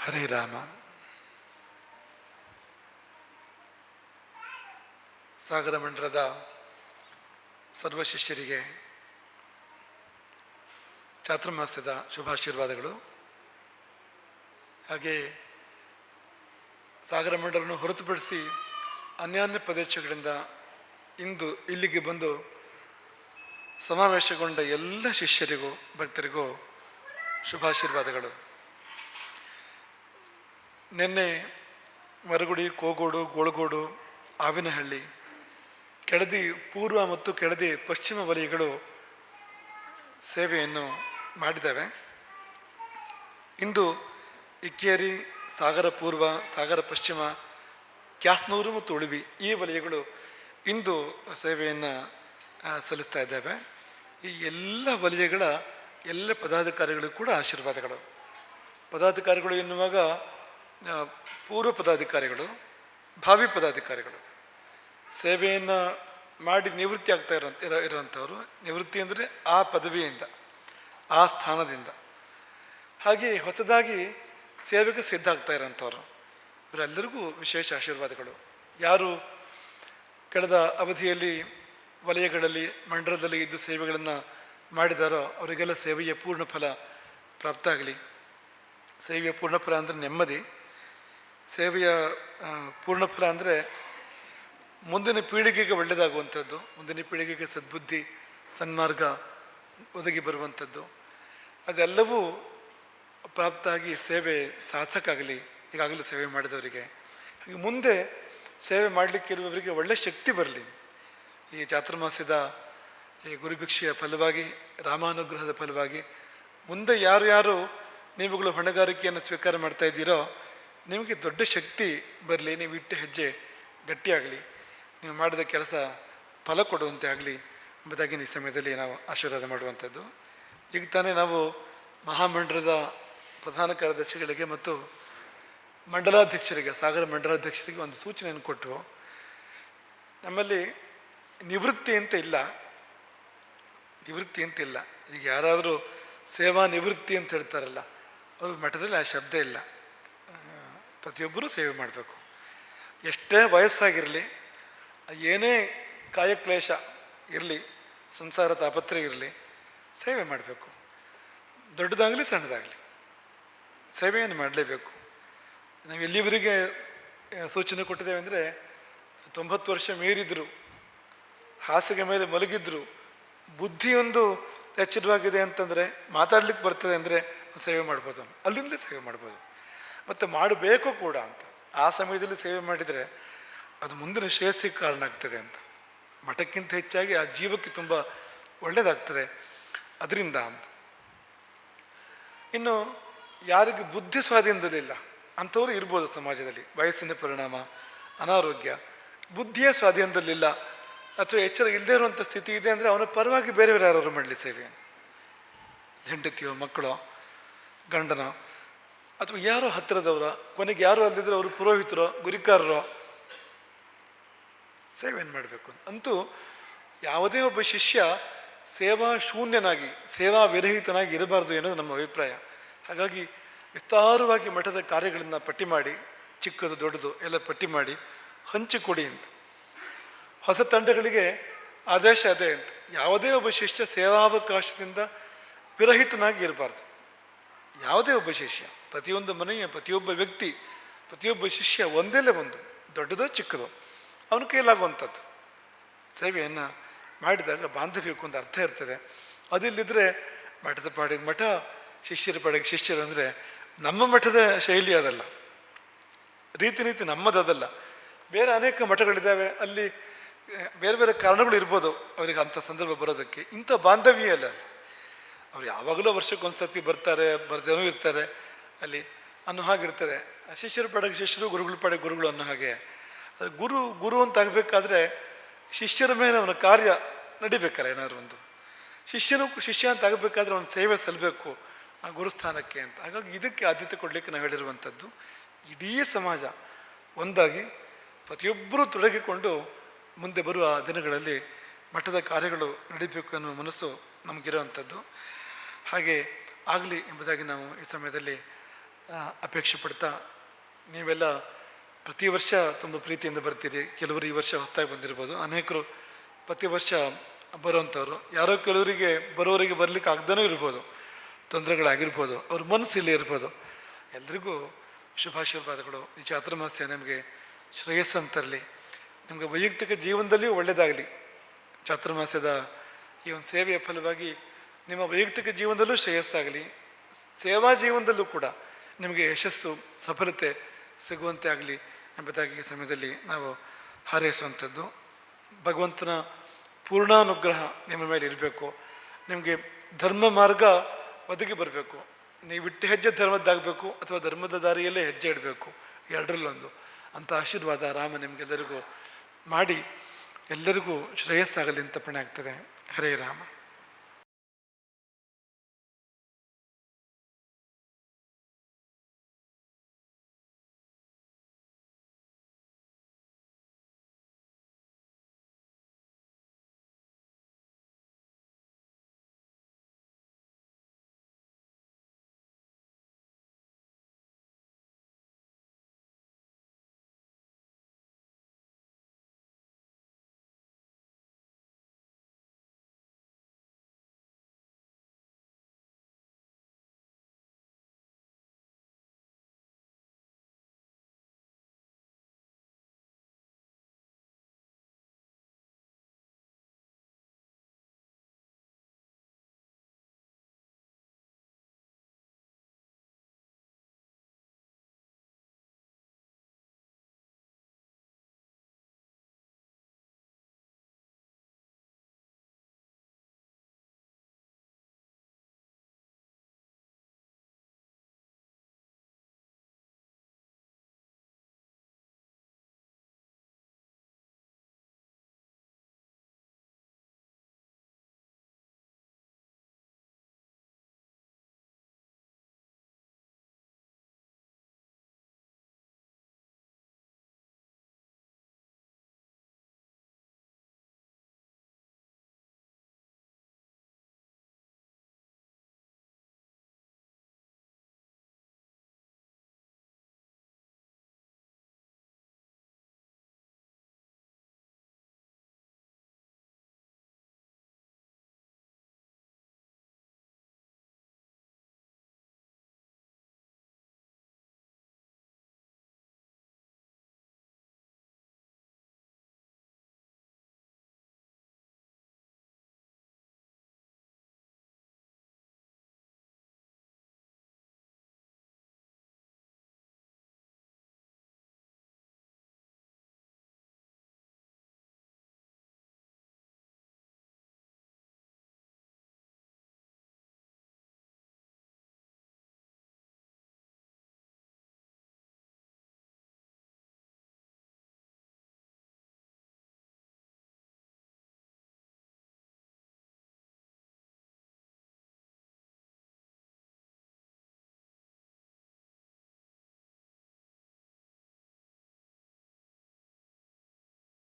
ಹರೇ ರಾಮ ಸಾಗರ ಮಂಡಲದ ಸರ್ವ ಶಿಷ್ಯರಿಗೆ ಚಾತುರ್ಮಾಸ್ಯದ ಶುಭಾಶೀರ್ವಾದಗಳು. ಹಾಗೆ ಸಾಗರ ಮಂಡಲವನ್ನು ಹೊರತುಪಡಿಸಿ ಅನ್ಯಾನ್ಯ ಪ್ರದೇಶಗಳಿಂದ ಇಂದು ಇಲ್ಲಿಗೆ ಬಂದು ಸಮಾವೇಶಗೊಂಡ ಎಲ್ಲ ಶಿಷ್ಯರಿಗೂ, ಭಕ್ತರಿಗೂ ಶುಭಾಶೀರ್ವಾದಗಳು. ನಿನ್ನೆ ಮರಗುಡಿ, ಕೋಗೋಡು, ಗೋಳಗೋಡು, ಆವಿನಹಳ್ಳಿ, ಕೆಳದಿ ಪೂರ್ವ ಮತ್ತು ಕೆಳದಿ ಪಶ್ಚಿಮ ವಲಯಗಳು ಸೇವೆಯನ್ನು ಮಾಡಿದ್ದಾವೆ. ಇಂದು ಇಕ್ಕೇರಿ, ಸಾಗರ ಪೂರ್ವ, ಸಾಗರ ಪಶ್ಚಿಮ, ಕ್ಯಾಸ್ನೂರು ಮತ್ತು ಉಳಿವಿ ಈ ವಲಯಗಳು ಇಂದು ಸೇವೆಯನ್ನು ಸಲ್ಲಿಸ್ತಾ ಇದ್ದಾವೆ. ಈ ಎಲ್ಲ ವಲಯಗಳ ಎಲ್ಲ ಪದಾಧಿಕಾರಿಗಳಿಗೂ ಕೂಡ ಆಶೀರ್ವಾದಗಳು. ಪದಾಧಿಕಾರಿಗಳು ಎನ್ನುವಾಗ ಪೂರ್ವ ಪದಾಧಿಕಾರಿಗಳು, ಭಾವಿ ಪದಾಧಿಕಾರಿಗಳು ಸೇವೆಯನ್ನು ಮಾಡಿ ನಿವೃತ್ತಿ ಆಗ್ತಾ ಇರೋ ಇರೋ ಇರೋವಂಥವ್ರು ನಿವೃತ್ತಿ ಅಂದರೆ ಆ ಪದವಿಯಿಂದ, ಆ ಸ್ಥಾನದಿಂದ. ಹಾಗೆ ಹೊಸದಾಗಿ ಸೇವೆಗೆ ಸಿದ್ಧ ಆಗ್ತಾ ಇರೋಂಥವ್ರು. ಇವರೆಲ್ಲರಿಗೂ ವಿಶೇಷ ಆಶೀರ್ವಾದಗಳು. ಯಾರು ಕಳೆದ ಅವಧಿಯಲ್ಲಿ ವಲಯಗಳಲ್ಲಿ, ಮಂಡಲದಲ್ಲಿ ಇದ್ದು ಸೇವೆಗಳನ್ನು ಮಾಡಿದಾರೋ ಅವರಿಗೆಲ್ಲ ಸೇವೆಯ ಪೂರ್ಣ ಫಲ ಪ್ರಾಪ್ತ ಆಗಲಿ. ಸೇವೆಯ ಪೂರ್ಣ ಫಲ ಅಂದರೆ ನೆಮ್ಮದಿ. ಸೇವೆಯ ಪೂರ್ಣಫಲ ಪೂರ್ಣ ಫಲ ಅಂದರೆ ಮುಂದಿನ ಪೀಳಿಗೆಗೆ ಒಳ್ಳೆಯದಾಗುವಂಥದ್ದು ಮುಂದಿನ ಪೀಳಿಗೆಗೆ ಸದ್ಬುದ್ಧಿ, ಸನ್ಮಾರ್ಗ ಒದಗಿ ಬರುವಂಥದ್ದು. ಅದೆಲ್ಲವೂ ಪ್ರಾಪ್ತಾಗಿ ಸೇವೆ ಸಾರ್ಥಕ ಆಗಲಿ ಈಗಾಗಲೇ ಸೇವೆ ಮಾಡಿದವರಿಗೆ. ಹಾಗೆ ಮುಂದೆ ಸೇವೆ ಮಾಡಲಿಕ್ಕೆ ಇರುವವರಿಗೆ ಒಳ್ಳೆ ಶಕ್ತಿ ಬರಲಿ. ಈ ಚಾತುರ್ಮಾಸ್ಯದ ಈ ಗುರುಭಿಕ್ಷೆಯ ಫಲವಾಗಿ, ರಾಮಾನುಗ್ರಹದ ಫಲವಾಗಿ ಮುಂದೆ ಯಾರು ಯಾರು ನೀವುಗಳು ಹೊಣೆಗಾರಿಕೆಯನ್ನು ಸ್ವೀಕಾರ ಮಾಡ್ತಾ ಇದ್ದೀರೋ ನಿಮಗೆ ದೊಡ್ಡ ಶಕ್ತಿ ಬರಲಿ, ನೀವು ಇಟ್ಟ ಹೆಜ್ಜೆ ಗಟ್ಟಿಯಾಗಲಿ, ನೀವು ಮಾಡಿದ ಕೆಲಸ ಫಲ ಕೊಡುವಂತೆ ಆಗಲಿ ಎಂಬುದಾಗಿ ಈ ಸಮಯದಲ್ಲಿ ನಾವು ಆಶೀರ್ವಾದ ಮಾಡುವಂಥದ್ದು. ಈಗ ತಾನೇ ನಾವು ಮಹಾಮಂಡಲದ ಪ್ರಧಾನ ಕಾರ್ಯದರ್ಶಿಗಳಿಗೆ ಮತ್ತು ಮಂಡಲಾಧ್ಯಕ್ಷರಿಗೆ, ಸಾಗರ ಮಂಡಲಾಧ್ಯಕ್ಷರಿಗೆ ಒಂದು ಸೂಚನೆಯನ್ನು ಕೊಟ್ಟು ನಮ್ಮಲ್ಲಿ ನಿವೃತ್ತಿ ಅಂತ ಇಲ್ಲ. ನಿವೃತ್ತಿ ಅಂತ ಇಲ್ಲ. ಈಗ ಯಾರಾದರೂ ಸೇವಾ ನಿವೃತ್ತಿ ಅಂತ ಹೇಳ್ತಾರಲ್ಲ ಅದು ಮಠದಲ್ಲಿ ಆ ಶಬ್ದ ಇಲ್ಲ. ಪ್ರತಿಯೊಬ್ಬರೂ ಸೇವೆ ಮಾಡಬೇಕು. ಎಷ್ಟೇ ವಯಸ್ಸಾಗಿರಲಿ, ಏನೇ ಕಾಯಕ್ಲೇಶ ಇರಲಿ, ಸಂಸಾರ ತಾಪತ್ರೆ ಇರಲಿ, ಸೇವೆ ಮಾಡಬೇಕು. ದೊಡ್ಡದಾಗಲಿ ಸಣ್ಣದಾಗಲಿ ಸೇವೆಯನ್ನು ಮಾಡಲೇಬೇಕು. ನಾವು ಎಲ್ಲಿವರೆಗೆ ಸೂಚನೆ ಕೊಟ್ಟಿದ್ದೇವೆ ಅಂದರೆ, ತೊಂಬತ್ತು ವರ್ಷ ಮೀರಿದ್ರು, ಹಾಸಿಗೆ ಮೇಲೆ ಮಲಗಿದ್ರು, ಬುದ್ಧಿಯೊಂದು ಎಚ್ಚರವಾಗಿದೆ ಅಂತಂದರೆ, ಮಾತಾಡ್ಲಿಕ್ಕೆ ಬರ್ತದೆ ಅಂದರೆ, ಸೇವೆ ಮಾಡ್ಬೋದು. ಅಲ್ಲಿಂದಲೇ ಸೇವೆ ಮಾಡ್ಬೋದು. ಮತ್ತು ಮಾಡಬೇಕು ಕೂಡ ಅಂತ. ಆ ಸಮಯದಲ್ಲಿ ಸೇವೆ ಮಾಡಿದರೆ ಅದು ಮುಂದಿನ ಶ್ರೇಯಸ್ಸಿಗೆ ಕಾರಣ ಆಗ್ತದೆ ಅಂತ. ಮಠಕ್ಕಿಂತ ಹೆಚ್ಚಾಗಿ ಆ ಜೀವಕ್ಕೆ ತುಂಬ ಒಳ್ಳೆಯದಾಗ್ತದೆ ಅದರಿಂದ ಅಂತ. ಇನ್ನು ಯಾರಿಗೆ ಬುದ್ಧಿ ಸ್ವಾಧೀನದಲ್ಲಿಲ್ಲ ಅಂಥವ್ರು ಇರ್ಬೋದು ಸಮಾಜದಲ್ಲಿ. ವಯಸ್ಸಿನ ಪರಿಣಾಮ, ಅನಾರೋಗ್ಯ, ಬುದ್ಧಿಯ ಸ್ವಾಧೀನದಲ್ಲಿಲ್ಲ ಅಥವಾ ಎಚ್ಚರ ಇಲ್ಲದೇ ಇರುವಂಥ ಸ್ಥಿತಿ ಇದೆ ಅಂದರೆ ಅವನ ಪರವಾಗಿ ಬೇರೆ ಬೇರೆ ಯಾರಾದರೂ ಮಾಡಲಿ ಸೇವೆ. ಹೆಂಡತಿಯೋ, ಮಕ್ಕಳೋ, ಗಂಡನೋ ಅಥವಾ ಯಾರೋ ಹತ್ತಿರದವರ, ಕೊನೆಗೆ ಯಾರು ಅಲ್ಲದಿದ್ರೆ ಅವರು ಪುರೋಹಿತರೋ, ಗುರಿಕಾರರೋ ಏನು ಮಾಡಬೇಕು ಅಂತೂ. ಯಾವುದೇ ಒಬ್ಬ ಶಿಷ್ಯ ಸೇವಾ ಶೂನ್ಯನಾಗಿ, ಸೇವಾ ವಿರಹಿತನಾಗಿ ಇರಬಾರ್ದು ಎನ್ನುವುದು ನಮ್ಮ ಅಭಿಪ್ರಾಯ. ಹಾಗಾಗಿ ವಿಸ್ತಾರವಾಗಿ ಮಠದ ಕಾರ್ಯಗಳನ್ನು ಪಟ್ಟಿ ಮಾಡಿ, ಚಿಕ್ಕದು, ದೊಡ್ಡದು ಎಲ್ಲ ಪಟ್ಟಿ ಮಾಡಿ ಹಂಚಿಕೊಡಿ ಅಂತ. ಹೊಸ ತಂಡಗಳಿಗೆ ಆದೇಶ ಅದೇ ಅಂತ. ಯಾವುದೇ ಒಬ್ಬ ಶಿಷ್ಯ ಸೇವಾವಕಾಶದಿಂದ ವಿರಹಿತನಾಗಿ ಇರಬಾರ್ದು. ಯಾವುದೇ ಒಬ್ಬ ಶಿಷ್ಯ, ಪ್ರತಿಯೊಂದು ಮನೆಯ ಪ್ರತಿಯೊಬ್ಬ ವ್ಯಕ್ತಿ, ಪ್ರತಿಯೊಬ್ಬ ಶಿಷ್ಯ ಒಂದೇಲೆ ಒಂದು, ದೊಡ್ಡದೋ ಚಿಕ್ಕದೋ, ಅವನ ಕೈಲಾಗುವಂಥದ್ದು. ಸೇವೆಯನ್ನು ಮಾಡಿದಾಗ ಬಾಂಧವ್ಯಕ್ಕೆ ಒಂದು ಅರ್ಥ ಇರ್ತದೆ. ಅದಿಲ್ಲದಿದ್ದರೆ ಮಠದ ಪಾಡಿಗೆ ಮಠ, ಶಿಷ್ಯರ ಪಾಡಿಗೆ ಶಿಷ್ಯರು ಅಂದರೆ ನಮ್ಮ ಮಠದ ಶೈಲಿ ಅದಲ್ಲ. ರೀತಿ ರೀತಿ ನಮ್ಮದಲ್ಲ ಬೇರೆ ಅನೇಕ ಮಠಗಳಿದ್ದಾವೆ, ಅಲ್ಲಿ, ಬೇರೆ ಬೇರೆ ಕಾರಣಗಳು ಇರ್ಬೋದು ಅವರಿಗೆ ಅಂಥ ಸಂದರ್ಭ ಬರೋದಕ್ಕೆ. ಇಂಥ ಬಾಂಧವ್ಯ ಅಲ್ಲಿ. ಅವ್ರು ಯಾವಾಗಲೂ ವರ್ಷಕ್ಕೊಂದ್ಸತಿ ಬರ್ತಾರೆ, ಬರ್ದೇನೂ ಇರ್ತಾರೆ, ಅಲ್ಲಿ ಅನ್ನೋ ಹಾಗಿರ್ತದೆ. ಶಿಷ್ಯರ ಪಡೆಗೆ ಶಿಷ್ಯರು, ಗುರುಗಳ ಪಡೆ ಗುರುಗಳು ಅನ್ನೋ ಹಾಗೆ. ಆದರೆ ಗುರು ಗುರು ಅಂತ ಆಗಬೇಕಾದ್ರೆ ಶಿಷ್ಯರ ಮೇಲೆ ಅವನ ಕಾರ್ಯ ನಡಿಬೇಕಲ್ಲ, ಏನಾದ್ರು ಒಂದು. ಶಿಷ್ಯನು ಶಿಷ್ಯ ಅಂತ ಆಗಬೇಕಾದ್ರೆ ಅವನ ಸೇವೆ ಸಲ್ಲಬೇಕು ಆ ಗುರುಸ್ಥಾನಕ್ಕೆ ಅಂತ. ಹಾಗಾಗಿ ಇದಕ್ಕೆ ಆದ್ಯತೆ ಕೊಡಲಿಕ್ಕೆ ನಾವು ಹೇಳಿರುವಂಥದ್ದು, ಇಡೀ ಸಮಾಜ ಒಂದಾಗಿ ಪ್ರತಿಯೊಬ್ಬರೂ ತೊಡಗಿಕೊಂಡು ಮುಂದೆ ಬರುವ ದಿನಗಳಲ್ಲಿ ಮಠದ ಕಾರ್ಯಗಳು ನಡೀಬೇಕು ಅನ್ನೋ ಮನಸ್ಸು ನಮಗಿರುವಂಥದ್ದು. ಹಾಗೆ ಆಗಲಿ ಎಂಬುದಾಗಿ ನಾವು ಈ ಸಮಯದಲ್ಲಿ ಅಪೇಕ್ಷೆ ಪಡ್ತಾ ನೀವೆಲ್ಲ ಪ್ರತಿ ವರ್ಷ ತುಂಬ ಪ್ರೀತಿಯಿಂದ ಬರ್ತೀರಿ. ಕೆಲವರು ಈ ವರ್ಷ ಹೊಸದಾಗಿ ಬಂದಿರ್ಬೋದು. ಅನೇಕರು ಪ್ರತಿ ವರ್ಷ ಬರುವಂಥವ್ರು. ಯಾರೋ ಕೆಲವರಿಗೆ ಬರೋರಿಗೆ ಬರಲಿಕ್ಕೆ ಆಗ್ದೇ ಇರ್ಬೋದು. ತೊಂದರೆಗಳಾಗಿರ್ಬೋದು. ಅವ್ರ ಮನಸ್ಸು ಇಲ್ಲೇ ಇರ್ಬೋದು. ಎಲ್ರಿಗೂ ಶುಭಾಶೀರ್ವಾದಗಳು. ಈ ಚಾತುರ್ಮಾಸ್ಯ ನಿಮಗೆ ಶ್ರೇಯಸ್ಸನ್ನು ತರಲಿ. ನಿಮಗೆ ವೈಯಕ್ತಿಕ ಜೀವನದಲ್ಲಿಯೂ ಒಳ್ಳೆಯದಾಗಲಿ ಚಾತುರ್ಮಾಸ್ಯದ ಈ ಒಂದು ಸೇವೆಯ ಫಲವಾಗಿ ನಿಮ್ಮ ವೈಯಕ್ತಿಕ ಜೀವನದಲ್ಲೂ ಶ್ರೇಯಸ್ಸಾಗಲಿ. ಸೇವಾ ಜೀವನದಲ್ಲೂ ಕೂಡ ನಿಮಗೆ ಯಶಸ್ಸು, ಸಫಲತೆ ಸಿಗುವಂತೆ ಆಗಲಿ ಎಂಬುದಾಗಿ ಈ ಸಮಯದಲ್ಲಿ ನಾವು ಹಾರೈಸುವಂಥದ್ದು. ಭಗವಂತನ ಪೂರ್ಣಾನುಗ್ರಹ ನಿಮ್ಮ ಮೇಲೆ ಇರಬೇಕು. ನಿಮಗೆ ಧರ್ಮ ಮಾರ್ಗ ಒದಗಿ ಬರಬೇಕು. ನೀವು ಇಟ್ಟು ಹೆಜ್ಜೆ ಧರ್ಮದ್ದಾಗಬೇಕು ಅಥವಾ ಧರ್ಮದ ದಾರಿಯಲ್ಲೇ ಹೆಜ್ಜೆ ಇಡಬೇಕು. ಎರಡರಲ್ಲೊಂದು. ಅಂಥ ಆಶೀರ್ವಾದ ರಾಮ ನಿಮಗೆಲ್ಲರಿಗೂ ಮಾಡಿ, ಎಲ್ಲರಿಗೂ ಶ್ರೇಯಸ್ಸಾಗಲಿ ಅಂತ ಪಣೆ ಆಗ್ತದೆ ಹರೇ ರಾಮ.